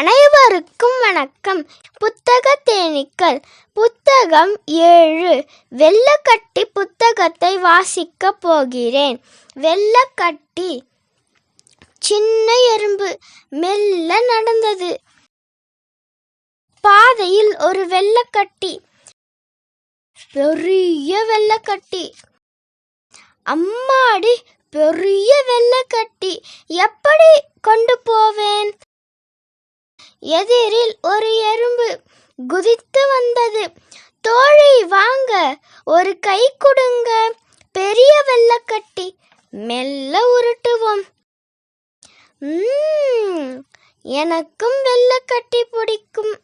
அனைவருக்கும் வணக்கம். புத்தக தேனீக்கள். புத்தகம் ஏழு. வெள்ளக்கட்டி புத்தகத்தை வாசிக்கப் போகிறேன். வெள்ளக்கட்டி. சின்ன எறும்பு. மெல்ல நடந்தது. பாதையில் ஒரு வெள்ளக்கட்டி. பெரிய வெள்ளக்கட்டி. அம்மாடி பெரிய வெள்ளக்கட்டி. எப்படி கொண்டு எதிரில் ஒரு எறும்பு குதித்து வந்தது. தோழி வாங்க. ஒரு கை கொடுங்க. பெரிய வெள்ளக்கட்டி. மெல்ல உருட்டுவோம். எனக்கும் வெள்ளக்கட்டி பிடிக்கும்.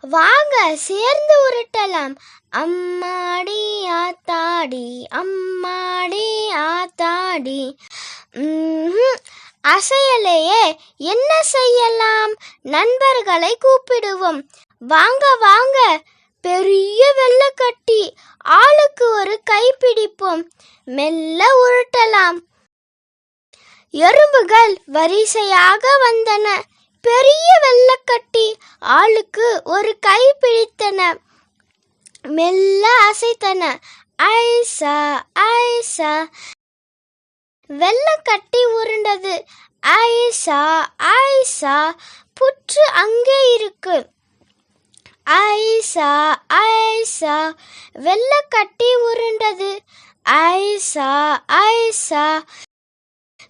வாங்க சேர்ந்து உருட்டலாம். அம்மாடி ஆத்தாடி. அம்மாடி ஆத்தாடி. அசையலையே என்ன செய்யலாம்? நண்பர்களை கூப்பிடுவோம். வாங்க வாங்க. பெரிய வெள்ளக்கட்டி. ஆளுக்கு ஒரு கை பிடிப்போம். மெல்ல உருட்டலாம். எறும்புகள் வரிசையாக வந்தன. பெரிய வெள்ளக்கட்டி. ஆளுக்கு ஒரு கை பிடித்தன. மெல்ல அசைத்தன. ஐசா ஐசா. வெள்ளக்கட்டி உருண்டது. ஐசா ஐசா புற்று அங்கே இருக்கு. ஐசா ஐசா வெள்ளக்கட்டி உருண்டது. ஐசா ஐசா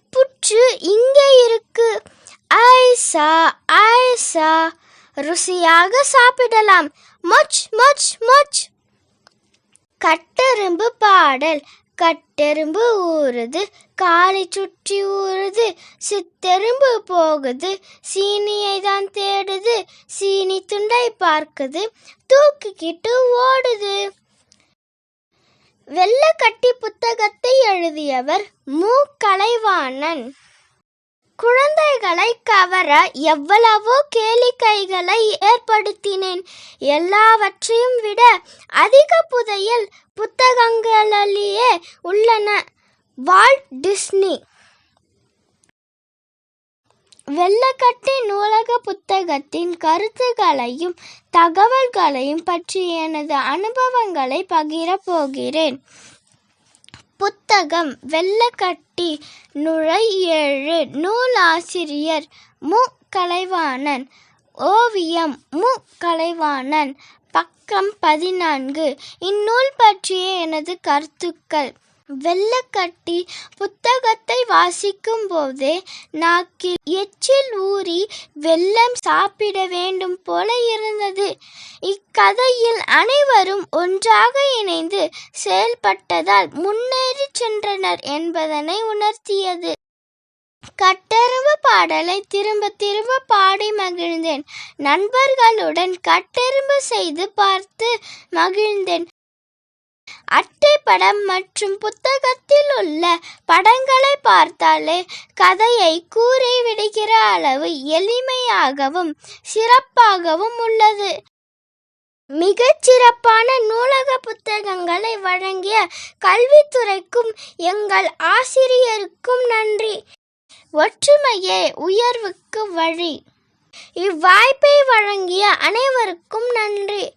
புற்று இங்கே இருக்கு. ஐசா ஐசா ருசியாக சாப்பிடலாம். மொச் மொச் மொச். கட்டெரும்பு பாடல். கட்டெரும்பு ஊறுது காலை சுற்றி ஊறுது சித்தெரும்பு போகுது சீனியை தான் தேடுது சீனி துண்டை பார்க்குது தூக்கிக்கிட்டு ஓடுது. வெள்ளக்கட்டி புத்தகத்தை எழுதியவர் மு. கலைவாணன். குழந்தைகளை கவர எவ்வளவோ கேளிக்கைகளை ஏற்படுத்தினேன். எல்லாவற்றையும் விட அதிக புதையல் புத்தகங்களிலேயே உள்ளன. Walt Disney. வெள்ளக்கட்டி நூலக புத்தகத்தின் கருத்துகளையும் தகவல்களையும் பற்றி எனது அனுபவங்களை பகிரப் போகிறேன். புத்தகம் வெள்ளக்கட்டி நுழை ஏழு நூலாசிரியர் மு. கலைவாணன். ஓவியம் மு. கலைவாணன். பக்கம் பதினான்கு. இந்நூல் பற்றிய எனது கருத்துக்கள். வெள்ளக்கட்டி புத்தகத்தை வாசிக்கும் போதே நாக்கில் எச்சில் ஊறி வெள்ளம் சாப்பிட வேண்டும் போல இருந்தது. இக்கதையில் அனைவரும் ஒன்றாக இணைந்து செயல்பட்டதால் முன்னேறி சென்றனர் என்பதனை உணர்த்தியது. கட்டெரும்பு பாடலை திரும்ப திரும்ப பாடி மகிழ்ந்தேன். நண்பர்களுடன் கட்டெரும்பு செய்து பார்த்து மகிழ்ந்தேன். அட்டை படம் மற்றும் புத்தகத்தில் உள்ள படங்களை பார்த்தாலே கதையை கூறி விடுகிற அளவு எளிமையாகவும் சிறப்பாகவும் உள்ளது. மிகச் சிறப்பான நூலக புத்தகங்களை வழங்கிய கல்வித்துறைக்கும் எங்கள் ஆசிரியருக்கும் நன்றி. ஒற்றுமையே உயர்வுக்கு வழி. இவ்வாய்ப்பை வழங்கிய அனைவருக்கும் நன்றி.